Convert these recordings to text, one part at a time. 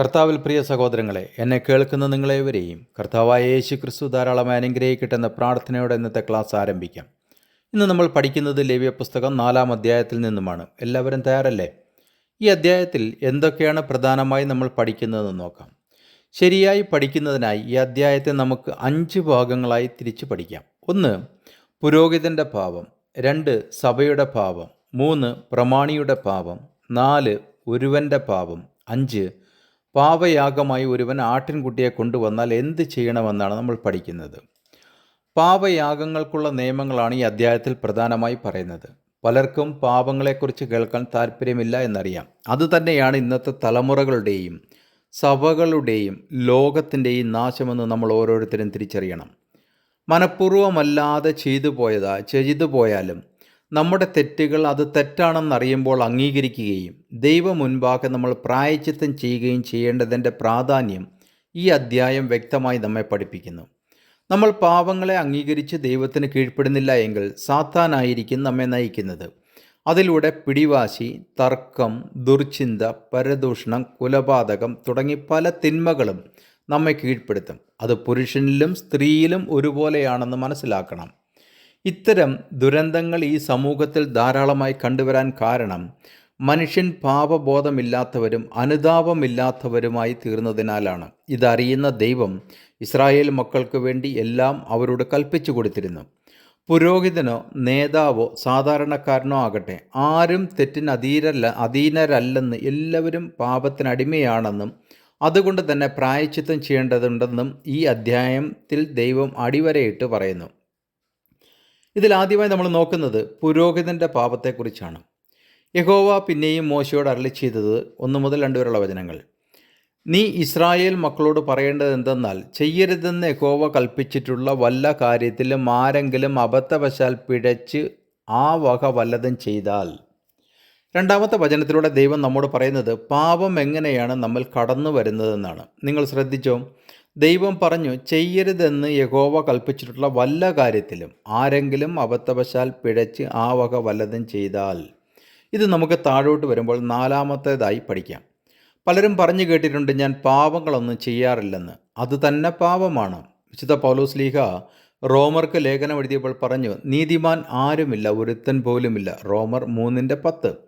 കർത്താവിൽ പ്രിയ സഹോദരങ്ങളെ എന്നെ കേൾക്കുന്ന നിങ്ങളേവരെയും കർത്താവായ യേശു ക്രിസ്തു ധാരാളമായി അനുഗ്രഹിക്കട്ടെന്ന പ്രാർത്ഥനയോടെ ഇന്നത്തെ ക്ലാസ് ആരംഭിക്കാം. ഇന്ന് നമ്മൾ പഠിക്കുന്നത് ലേവ്യ പുസ്തകം നാലാം അധ്യായത്തിൽ നിന്നുമാണ്. എല്ലാവരും തയ്യാറല്ലേ? ഈ അധ്യായത്തിൽ എന്തൊക്കെയാണ് പ്രധാനമായി നമ്മൾ പഠിക്കുന്നതെന്ന് നോക്കാം. ശരിയായി പഠിക്കുന്നതിനായി ഈ അധ്യായത്തെ നമുക്ക് അഞ്ച് ഭാഗങ്ങളായി തിരിച്ചു പഠിക്കാം. ഒന്ന് പുരോഹിതന്റെ പാപം. രണ്ട് സഭയുടെ പാപം. മൂന്ന് പ്രമാണിയുടെ പാപം. നാല് ഒരുവന്റെ പാപം. അഞ്ച് പാപയാഗമായി ഒരുവൻ ആട്ടിൻകുട്ടിയെ കൊണ്ടുവന്നാൽ എന്ത് ചെയ്യണമെന്നാണ് നമ്മൾ പഠിക്കുന്നത്. പാവയാഗങ്ങൾക്കുള്ള നിയമങ്ങളാണ് ഈ അധ്യായത്തിൽ പ്രധാനമായി പറയുന്നത്. പലർക്കും പാപങ്ങളെക്കുറിച്ച് കേൾക്കാൻ താല്പര്യമില്ല എന്നറിയാം. അതുതന്നെയാണ് ഇന്നത്തെ തലമുറകളുടെയും സഭകളുടെയും ലോകത്തിന്റെയും നാശമെന്ന് നമ്മൾ ഓരോരുത്തരും തിരിച്ചറിയണം. മനഃപൂർവമല്ലാതെ ചെയ്തു പോയതാ ചെയ്തു പോയാലും നമ്മുടെ തെറ്റുകൾ അത് തെറ്റാണെന്നറിയുമ്പോൾ അംഗീകരിക്കുകയും ദൈവം മുൻപാകെ നമ്മൾ പ്രായച്ചിത്തം ചെയ്യുകയും ചെയ്യേണ്ടതിന്റെ പ്രാധാന്യം ഈ അധ്യായം വ്യക്തമായി നമ്മെ പഠിപ്പിക്കുന്നു. നമ്മൾ പാപങ്ങളെ അംഗീകരിച്ച് ദൈവത്തിന് കീഴ്പ്പെടുന്നില്ല എങ്കിൽ സാത്താനായിരിക്കും നമ്മെ നയിക്കുന്നത്. അതിലൂടെ പിടിവാശി തർക്കം ദുർചിന്ത പരദൂഷണം കുലപാതകം തുടങ്ങി പല തിന്മകളും നമ്മെ കീഴ്പ്പെടുത്തും. അത് പുരുഷനിലും സ്ത്രീയിലും ഒരുപോലെയാണെന്ന് മനസ്സിലാക്കണം. ഇത്തരം ദുരന്തങ്ങൾ ഈ സമൂഹത്തിൽ ധാരാളമായി കണ്ടുവരാൻ കാരണം മനുഷ്യൻ പാപബോധമില്ലാത്തവരും അനുതാപമില്ലാത്തവരുമായി തീർന്നതിനാലാണ്. ഇതറിയുന്ന ദൈവം ഇസ്രായേൽ മക്കൾക്ക് വേണ്ടി എല്ലാം അവരോട് കൽപ്പിച്ചു കൊടുത്തിരുന്നു. പുരോഹിതനോ നേതാവോ സാധാരണക്കാരനോ ആകട്ടെ ആരും തെറ്റിന് അധീരല്ല അധീനരല്ലെന്ന് എല്ലാവരും പാപത്തിനടിമയാണെന്നും അതുകൊണ്ട് തന്നെ പ്രായച്ചിത്തം ചെയ്യേണ്ടതുണ്ടെന്നും ഈ അധ്യായത്തിൽ ദൈവം അടിവരയിട്ട് പറയുന്നു. ഇതിൽ ആദ്യമായി നമ്മൾ നോക്കുന്നത് പുരോഹിതന്റെ പാപത്തെക്കുറിച്ചാണ്. യഹോവ പിന്നെയും മോശയോട് അരളി ചെയ്തത് ഒന്ന് മുതൽ രണ്ട് വരെയുള്ള വചനങ്ങൾ. നീ ഇസ്രായേൽ മക്കളോട് പറയേണ്ടത് എന്തെന്നാൽ ചെയ്യരുതെന്ന് യഹോവ കൽപ്പിച്ചിട്ടുള്ള വല്ല കാര്യത്തിലും ആരെങ്കിലും അബദ്ധവശാൽ പിഴച്ച് ആ വക വല്ലതും ചെയ്താൽ. രണ്ടാമത്തെ വചനത്തിലൂടെ ദൈവം നമ്മോട് പറയുന്നത് പാപം എങ്ങനെയാണ് നമ്മൾ കടന്നു വരുന്നതെന്നാണ് നിങ്ങൾ ശ്രദ്ധിച്ചോ? ദൈവം പറഞ്ഞു ചെയ്യരുതെന്ന് യഹോവ കൽപ്പിച്ചിട്ടുള്ള വല്ല കാര്യത്തിലും ആരെങ്കിലും അബദ്ധവശാൽ പിഴച്ച് ആ വക വല്ലതും ചെയ്താൽ. ഇത് നമുക്ക് താഴോട്ട് വരുമ്പോൾ നാലാമത്തേതായി പഠിക്കാം. പലരും പറഞ്ഞു കേട്ടിട്ടുണ്ട് ഞാൻ പാപങ്ങളൊന്നും ചെയ്യാറില്ലെന്ന്. അത് തന്നെ പാപമാണ്. വിശുദ്ധ പൗലോസ് ലീഹ റോമർക്ക് ലേഖനം എഴുതിയപ്പോൾ പറഞ്ഞു നീതിമാൻ ആരുമില്ല ഒരുത്തൻ പോലുമില്ല. റോമർ മൂന്നിന്റെ പത്ത്.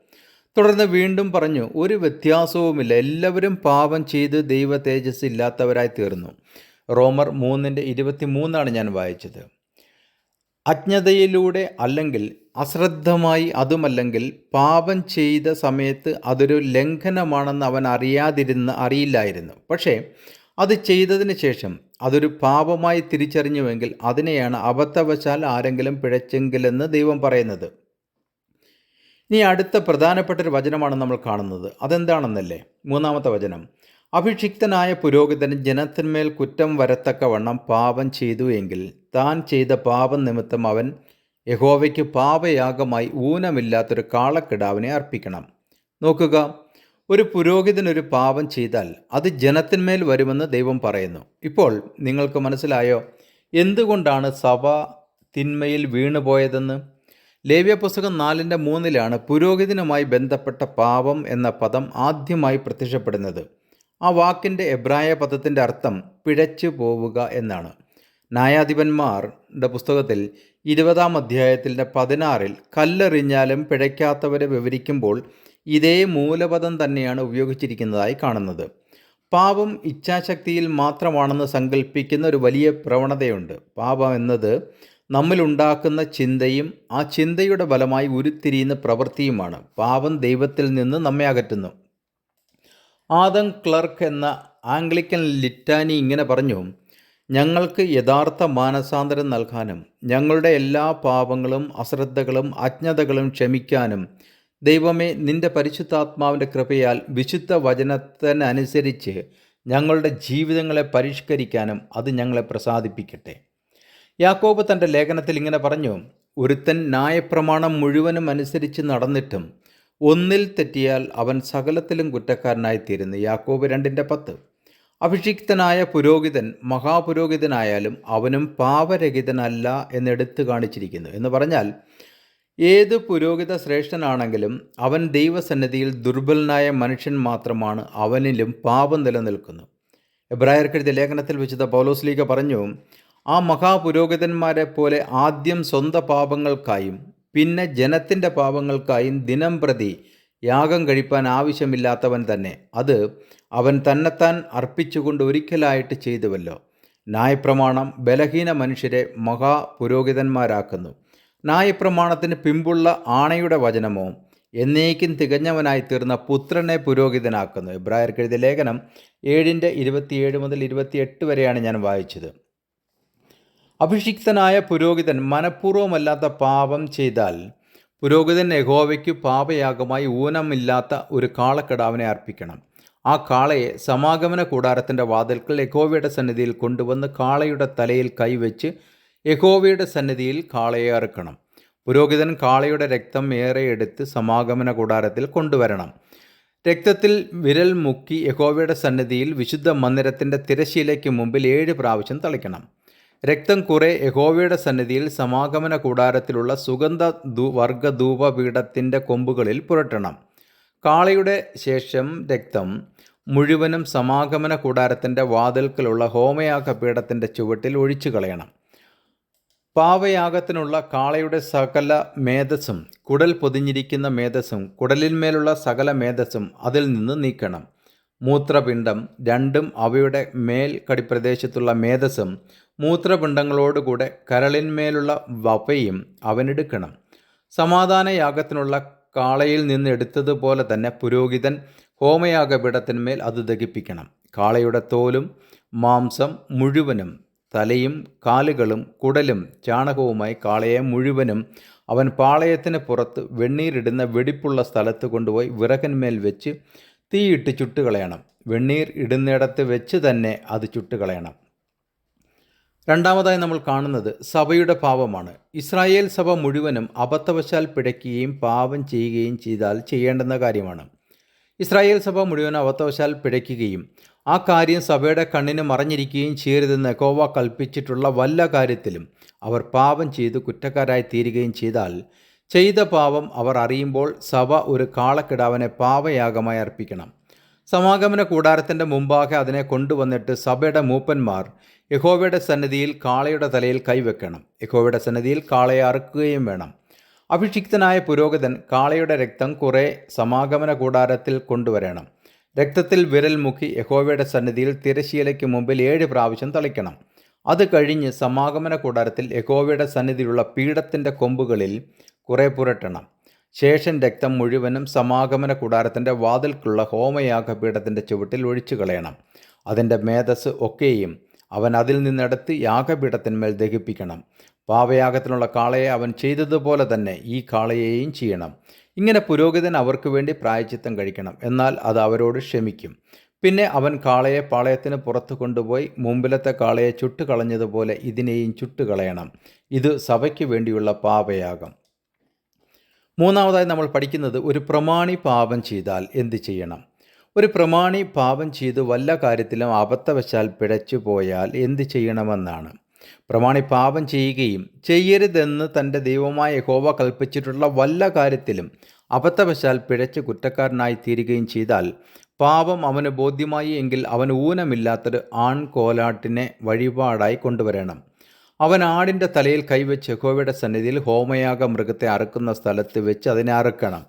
തുടർന്ന് വീണ്ടും പറഞ്ഞു ഒരു വ്യത്യാസവുമില്ല. എല്ലാവരും പാപം ചെയ്ത് ദൈവ തേജസ് ഇല്ലാത്തവരായി തീർന്നു. റോമർ മൂന്നിന്റെ ഇരുപത്തി മൂന്നാണ് ഞാൻ വായിച്ചത്. അജ്ഞതയിലൂടെ അല്ലെങ്കിൽ അശ്രദ്ധമായി അതുമല്ലെങ്കിൽ പാപം ചെയ്ത സമയത്ത് അതൊരു ലംഘനമാണെന്ന് അവൻ അറിയാതിരുന്ന അറിയില്ലായിരുന്നു. പക്ഷേ അത് ചെയ്തതിന് ശേഷം അതൊരു പാപമായി തിരിച്ചറിഞ്ഞുവെങ്കിൽ അതിനെയാണ് അബദ്ധവശാൽ ആരെങ്കിലും പിഴച്ചെങ്കിലെന്ന് ദൈവം പറയുന്നത്. ഇനി അടുത്ത പ്രധാനപ്പെട്ട ഒരു വചനമാണ് നമ്മൾ കാണുന്നത്. അതെന്താണെന്നല്ലേ? മൂന്നാമത്തെ വചനം. അഭിഷിക്തനായ പുരോഹിതൻ ജനത്തിന്മേൽ കുറ്റം വരത്തക്കവണ്ണം പാപം ചെയ്തു എങ്കിൽ താൻ ചെയ്ത പാപം നിമിത്തം അവൻ യഹോവയ്ക്ക് പാപയാഗമായി ഊനമില്ലാത്തൊരു കാളക്കിടാവിനെ അർപ്പിക്കണം. നോക്കുക ഒരു പുരോഹിതനൊരു പാപം ചെയ്താൽ അത് ജനത്തിന്മേൽ വരുമെന്ന് ദൈവം പറയുന്നു. ഇപ്പോൾ നിങ്ങൾക്ക് മനസ്സിലായോ? എന്തുകൊണ്ടാണ് സഭ തിന്മയിൽ വീണുപോയതെന്ന്? ലേവ്യ പുസ്തകം നാലിന്റെ മൂന്നിലാണ് പുരോഹിതനുമായി ബന്ധപ്പെട്ട പാപം എന്ന പദം ആദ്യമായി പ്രത്യക്ഷപ്പെടുന്നത്. ആ വാക്കിന്റെ എബ്രായ പദത്തിന്റെ അർത്ഥം പിഴച്ചു പോവുക എന്നാണ്. ന്യായാധിപന്മാരുടെ പുസ്തകത്തിൽ ഇരുപതാം അധ്യായത്തിന്റെ പതിനാറിൽ കല്ലെറിഞ്ഞാലും പിഴയ്ക്കാത്തവരെ വിവരിക്കുമ്പോൾ ഇതേ മൂലപദം തന്നെയാണ് ഉപയോഗിച്ചിരിക്കുന്നതായി കാണുന്നത്. പാപം ഇച്ഛാശക്തിയിൽ മാത്രമാണെന്ന് സങ്കല്പിക്കുന്ന ഒരു വലിയ പ്രവണതയുണ്ട്. പാപം എന്നത് നമ്മിലുണ്ടാക്കുന്ന ചിന്തയും ആ ചിന്തയുടെ ഫലമായി ഉരുത്തിരിയുന്ന പ്രവൃത്തിയുമാണ്. പാപം ദൈവത്തിൽ നിന്ന് നമ്മെ അകറ്റുന്നു. ആദം ക്ലർക്ക് എന്ന ആംഗ്ലിക്കൻ ലിറ്റാനി ഇങ്ങനെ പറഞ്ഞു ഞങ്ങൾക്ക് യഥാർത്ഥ മാനസാന്തരം നൽകാനും ഞങ്ങളുടെ എല്ലാ പാപങ്ങളും അശ്രദ്ധകളും അജ്ഞതകളും ക്ഷമിക്കാനും ദൈവമേ നിന്റെ പരിശുദ്ധാത്മാവിന്റെ കൃപയാൽ വിശുദ്ധ വചനത്തിനനുസരിച്ച് ഞങ്ങളുടെ ജീവിതങ്ങളെ പരിഷ്കരിക്കാനും അത് ഞങ്ങളെ പ്രസാദിപ്പിക്കട്ടെ. യാക്കോബ് തന്റെ ലേഖനത്തിൽ ഇങ്ങനെ പറഞ്ഞു ഒരുത്തൻ ന്യായപ്രമാണം മുഴുവനും അനുസരിച്ച് നടന്നിട്ടും ഒന്നിൽ തെറ്റിയാൽ അവൻ സകലത്തിലും കുറ്റക്കാരനായിത്തീരുന്നു. യാക്കോബ് രണ്ടിന്റെ പത്ത്. അഭിഷിക്തനായ പുരോഹിതൻ മഹാപുരോഹിതനായാലും അവനും പാപരഹിതനല്ല എന്നെടുത്തു കാണിച്ചിരിക്കുന്നു. എന്ന് പറഞ്ഞാൽ ഏത് പുരോഹിത ശ്രേഷ്ഠനാണെങ്കിലും അവൻ ദൈവസന്നിധിയിൽ ദുർബലനായ മനുഷ്യൻ മാത്രമാണ് അവനിലും പാപം നിലനിൽക്കുന്നു. എബ്രായർക്കെഴുതിയ ലേഖനത്തിൽ വെച്ചത് പൗലോസ് ലീഗ പറഞ്ഞു ആ മഹാപുരോഹിതന്മാരെ പോലെ ആദ്യം സ്വന്തം പാപങ്ങൾക്കായും പിന്നെ ജനത്തിന്റെ പാപങ്ങൾക്കായും ദിനം പ്രതി യാഗം കഴിപ്പാൻ ആവശ്യമില്ലാത്തവൻ തന്നെ. അത് അവൻ തന്നെത്താൻ അർപ്പിച്ചുകൊണ്ട് ഒരിക്കലായിട്ട് ചെയ്തുവല്ലോ. നായപ്രമാണം ബലഹീന മനുഷ്യരെ മഹാപുരോഹിതന്മാരാക്കുന്നു. ന്യായപ്രമാണത്തിന് പിമ്പുള്ള ആണയുടെ വചനമോ എന്നേക്കും തികഞ്ഞവനായി തീർന്ന പുത്രനെ പുരോഹിതനാക്കുന്നു. ഇബ്രാഹിർക്കെഴുതിയ ലേഖനം ഏഴിന്റെ ഇരുപത്തിയേഴ് മുതൽ ഇരുപത്തിയെട്ട് വരെയാണ് ഞാൻ വായിച്ചത്. അഭിഷിക്തനായ പുരോഹിതൻ മനഃപൂർവമല്ലാത്ത പാപം ചെയ്താൽ പുരോഹിതൻ യഹോവയ്ക്ക് പാപയാഗമായി ഊനമില്ലാത്ത ഒരു കാളക്കിടാവിനെ അർപ്പിക്കണം. ആ കാളയെ സമാഗമന കൂടാരത്തിന്റെ വാതിൽക്കൽ യഹോവയുടെ സന്നിധിയിൽ കൊണ്ടുവന്ന് കാളയുടെ തലയിൽ കൈവച്ച് യഹോവയുടെ സന്നിധിയിൽ കാളയെ അറുക്കണം. പുരോഹിതൻ കാളയുടെ രക്തം ഏറെ എടുത്ത് സമാഗമന കൂടാരത്തിൽ കൊണ്ടുവരണം. രക്തത്തിൽ വിരൽ മുക്കി യഹോവയുടെ സന്നിധിയിൽ വിശുദ്ധ മന്ദിരത്തിന്റെ തിരശീലയ്ക്ക് മുമ്പിൽ ഏഴ് പ്രാവശ്യം തളിക്കണം. രക്തം കുറെ യഹോവയുടെ സന്നിധിയിൽ സമാഗമന കൂടാരത്തിലുള്ള സുഗന്ധ ദൂ വർഗ ധൂപപീഠത്തിന്റെ കൊമ്പുകളിൽ പുരട്ടണം. കാളയുടെ ശേഷം രക്തം മുഴുവനും സമാഗമന കൂടാരത്തിന്റെ വാതിൽക്കലുള്ള ഹോമയാഗ പീഠത്തിന്റെ ചുവട്ടിൽ ഒഴിച്ചു കളയണം. പാവയാഗത്തിനുള്ള കാളയുടെ സകല മേധസ്സും കുടൽ പൊതിഞ്ഞിരിക്കുന്ന മേധസ്സും കുടലിന്മേലുള്ള സകല മേധസ്സും അതിൽ നിന്ന് നീക്കണം. മൂത്രപിണ്ഡം രണ്ടും അവയുടെ മേൽ കടിപ്രദേശത്തുള്ള മേധസ്സും മൂത്രപിണ്ഡങ്ങളോടുകൂടെ കരളിന്മേലുള്ള വപയും അവനെടുക്കണം. സമാധാനയാഗത്തിനുള്ള കാളയിൽ നിന്ന് എടുത്തതുപോലെ തന്നെ പുരോഹിതൻ ഹോമയാഗപീഠത്തിന്മേൽ അത് ദഹിപ്പിക്കണം. കാളയുടെ തോലും മാംസം മുഴുവനും തലയും കാലുകളും കുടലും ചാണകവുമായി കാളയെ മുഴുവനും അവൻ പാളയത്തിന് പുറത്ത് വെണ്ണീരിടുന്ന വെടിപ്പുള്ള സ്ഥലത്ത് കൊണ്ടുപോയി വിറകന്മേൽ വെച്ച് തീയിട്ട് ചുട്ടുകളയണം. വെണ്ണീർ ഇടുന്നിടത്ത് വെച്ച് തന്നെ അത് ചുട്ടുകളയണം. രണ്ടാമതായി നമ്മൾ കാണുന്നത് സഭയുടെ പാപമാണ്. ഇസ്രായേൽ സഭ മുഴുവനും അബദ്ധവശാൽ പിടയ്ക്കുകയും പാപം ചെയ്യുകയും ചെയ്താൽ ചെയ്യേണ്ടുന്ന കാര്യമാണ്. ഇസ്രായേൽ സഭ മുഴുവൻ അബദ്ധവശാൽ പിടയ്ക്കുകയും ആ കാര്യം സഭയുടെ കണ്ണിന് മറഞ്ഞിരിക്കുകയും ചെയ്യരുതെന്ന് കോവ കൽപ്പിച്ചിട്ടുള്ള വല്ല കാര്യത്തിലും അവർ പാപം ചെയ്ത് കുറ്റക്കാരായി തീരുകയും ചെയ്താൽ ചെയ്ത പാവം അവർ അറിയുമ്പോൾ സഭ ഒരു കാളക്കിടാവിനെ പാവയാഗമായി അർപ്പിക്കണം. സമാഗമന കൂടാരത്തിന്റെ മുമ്പാകെ അതിനെ കൊണ്ടുവന്നിട്ട് സഭയുടെ മൂപ്പന്മാർ യഹോവയുടെ സന്നിധിയിൽ കാളയുടെ തലയിൽ കൈവെക്കണം. യഹോവയുടെ സന്നിധിയിൽ കാളയെ അറുക്കുകയും വേണം. അഭിഷിക്തനായ പുരോഹിതൻ കാളയുടെ രക്തം കുറേ സമാഗമന കൂടാരത്തിൽ കൊണ്ടുവരണം. രക്തത്തിൽ വിരൽ മുക്കി യഹോവയുടെ സന്നിധിയിൽ തിരശീലയ്ക്ക് മുമ്പിൽ ഏഴ് പ്രാവശ്യം തളിക്കണം. അത് കഴിഞ്ഞ് സമാഗമന കൂടാരത്തിൽ യഹോവയുടെ സന്നിധിയിലുള്ള പീഠത്തിന്റെ കൊമ്പുകളിൽ കുറെ പുരട്ടണം. ശേഷം രക്തം മുഴുവനും സമാഗമന കൂടാരത്തിന്റെ വാതിൽക്കുള്ള ഹോമയാഗപീഠത്തിന്റെ ചുവട്ടിൽ ഒഴിച്ചു കളയണം. അതിന്റെ മേധസ് ഒക്കെയും അവൻ അതിൽ നിന്നെടുത്ത് യാഗപീഠത്തിന്മേൽ ദഹിപ്പിക്കണം. പാവയാഗത്തിനുള്ള കാളയെ അവൻ ചെയ്തതുപോലെ തന്നെ ഈ കാളയെയും ചെയ്യണം. ഇങ്ങനെ പുരോഹിതൻ അവർക്ക് വേണ്ടി പ്രായച്ചിത്തം കഴിക്കണം. എന്നാൽ അത് അവരോട് ക്ഷമിക്കും. പിന്നെ അവൻ കാളയെ പാളയത്തിന് പുറത്തു കൊണ്ടുപോയി മുമ്പിലത്തെ കാളയെ ചുട്ടുകളഞ്ഞതുപോലെ ഇതിനെയും ചുട്ടുകളയണം. ഇത് സഭയ്ക്ക് വേണ്ടിയുള്ള പാപയാഗം. മൂന്നാമതായി നമ്മൾ പഠിക്കുന്നത് ഒരു പ്രമാണി പാപം ചെയ്താൽ എന്ത് ചെയ്യണം? ഒരു പ്രമാണി പാപം ചെയ്ത് വല്ല കാര്യത്തിലും അബദ്ധവശാൽ പിഴച്ചു പോയാൽ എന്ത് ചെയ്യണമെന്നാണ്. പ്രമാണി പാപം ചെയ്യുകയും ചെയ്യരുതെന്ന് തന്റെ ദൈവമായ യഹോവ കൽപ്പിച്ചിട്ടുള്ള വല്ല കാര്യത്തിലും അബദ്ധവശാൽ പിഴച്ച് കുറ്റക്കാരനായി തീരുകയും ചെയ്താൽ പാപം അവന് ബോധ്യമായി എങ്കിൽ അവന് ഊനമില്ലാത്തൊരു ആൺകോലാട്ടിനെ വഴിപാടായി കൊണ്ടുവരണം. അവൻ ആടിന്റെ തലയിൽ കൈവച്ച് യഹോവയുടെ സന്നിധിയിൽ ഹോമയാഗ മൃഗത്തെ അറുക്കുന്ന സ്ഥലത്ത് വെച്ച് അതിനെ അറുക്കണം.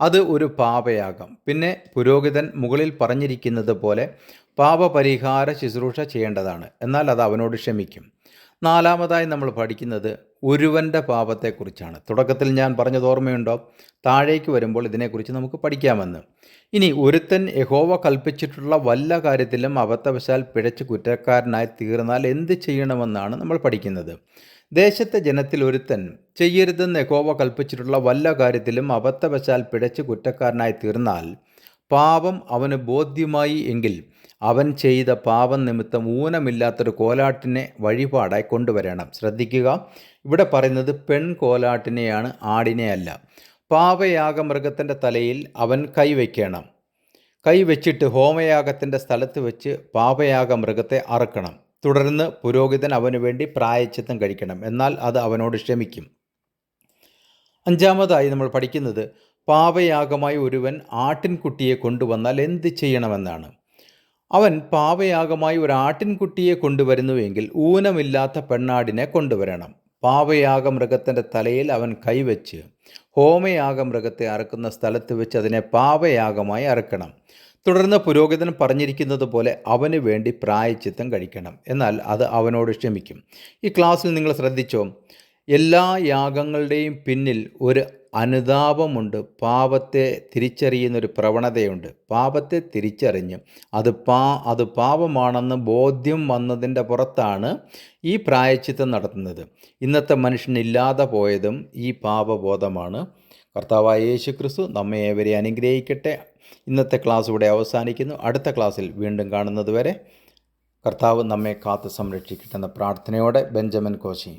അത് ഒരു പാപയാഗം. പിന്നെ പുരോഹിതൻ മുകളിൽ പറഞ്ഞിരിക്കുന്നത് പോലെ പാപപരിഹാര ശുശ്രൂഷ ചെയ്യേണ്ടതാണ്. എന്നാൽ അത് അവനോട് ക്ഷമിക്കും. നാലാമതായി നമ്മൾ പഠിക്കുന്നത് ഒരുവന്റെ പാപത്തെക്കുറിച്ചാണ്. തുടക്കത്തിൽ ഞാൻ പറഞ്ഞത് ഓർമ്മയുണ്ടോ? താഴേക്ക് വരുമ്പോൾ ഇതിനെക്കുറിച്ച് നമുക്ക് പഠിക്കാമെന്ന്. ഇനി ഒരുത്തൻ യഹോവ കൽപ്പിച്ചിട്ടുള്ള വല്ല കാര്യത്തിലും അബദ്ധവശാൽ പിഴച്ച് കുറ്റക്കാരനായി തീർന്നാൽ എന്ത് ചെയ്യണമെന്നാണ് നമ്മൾ പഠിക്കുന്നത്. ദേശത്തെ ജനത്തിൽ ഒരുത്തൻ ചെയ്യരുതെന്ന് യഹോവ കൽപ്പിച്ചിട്ടുള്ള വല്ല കാര്യത്തിലും അബദ്ധവശാൽ പിഴച്ച് കുറ്റക്കാരനായി തീർന്നാൽ പാപം അവന് ബോധ്യമായി എങ്കിൽ അവൻ ചെയ്ത പാപം നിമിത്തം ഊനമില്ലാത്തൊരു കോലാട്ടിനെ വഴിപാടായി കൊണ്ടുവരണം. ശ്രദ്ധിക്കുക ഇവിടെ പറയുന്നത് പെൺ കോലാട്ടിനെയാണ് ആടിനെയല്ല. പാപയാഗമൃഗത്തിന്റെ തലയിൽ അവൻ കൈവയ്ക്കണം കൈവച്ചിട്ട് ഹോമയാഗത്തിന്റെ സ്ഥലത്ത് വെച്ച് പാപയാഗമൃഗത്തെ അറക്കണം. തുടർന്ന് പുരോഹിതൻ അവന് വേണ്ടി പ്രായച്ചിത്തം കഴിക്കണം. എന്നാൽ അത് അവനോട് ക്ഷമിക്കും. അഞ്ചാമതായി നമ്മൾ പഠിക്കുന്നത് പാപയാഗമായി ഒരുവൻ ആട്ടിൻകുട്ടിയെ കൊണ്ടുവന്നാൽ എന്ത് ചെയ്യണമെന്നാണ്. അവൻ പാപയാഗമായി ഒരു ആട്ടിൻകുട്ടിയെ കൊണ്ടുവരുന്നുവെങ്കിൽ ഊനമില്ലാത്ത പെണ്ണാടിനെ കൊണ്ടുവരണം. പാപയാഗ മൃഗത്തിന്റെ തലയിൽ അവൻ കൈവച്ച് ഹോമയാഗ മൃഗത്തെ അറക്കുന്ന സ്ഥലത്ത് വെച്ച് അതിനെ പാവയാഗമായി അറക്കണം. തുടർന്ന് പുരോഹിതൻ പറഞ്ഞിരിക്കുന്നത് പോലെ അവന് വേണ്ടി പ്രായച്ചിത്തം കഴിക്കണം. എന്നാൽ അത് അവനോട് ക്ഷമിക്കും. ഈ ക്ലാസ്സിൽ നിങ്ങൾ ശ്രദ്ധിച്ചോ? എല്ലാ യാഗങ്ങളുടെയും പിന്നിൽ ഒരു അനുതാപമുണ്ട്. പാപത്തെ തിരിച്ചറിയുന്നൊരു പ്രവണതയുണ്ട്. പാപത്തെ തിരിച്ചറിഞ്ഞ് അത് പാ അത് പാപമാണെന്ന് ബോധ്യം വന്നതിന്റെ പുറത്താണ് ഈ പ്രായച്ചിത്തം നടത്തുന്നത്. ഇന്നത്തെ മനുഷ്യനില്ലാതെ പോയതും ഈ പാപബോധമാണ്. കർത്താവായ യേശു ക്രിസ്തു നമ്മെ ഏവരെ അനുഗ്രഹിക്കട്ടെ. ഇന്നത്തെ ക്ലാസ് ഇവിടെ അവസാനിക്കുന്നു. അടുത്ത ക്ലാസ്സിൽ വീണ്ടും കാണുന്നതുവരെ കർത്താവ് നമ്മെ കാത്തു സംരക്ഷിക്കട്ടെ എന്ന പ്രാർത്ഥനയോടെ ബെഞ്ചമിൻ കോശി.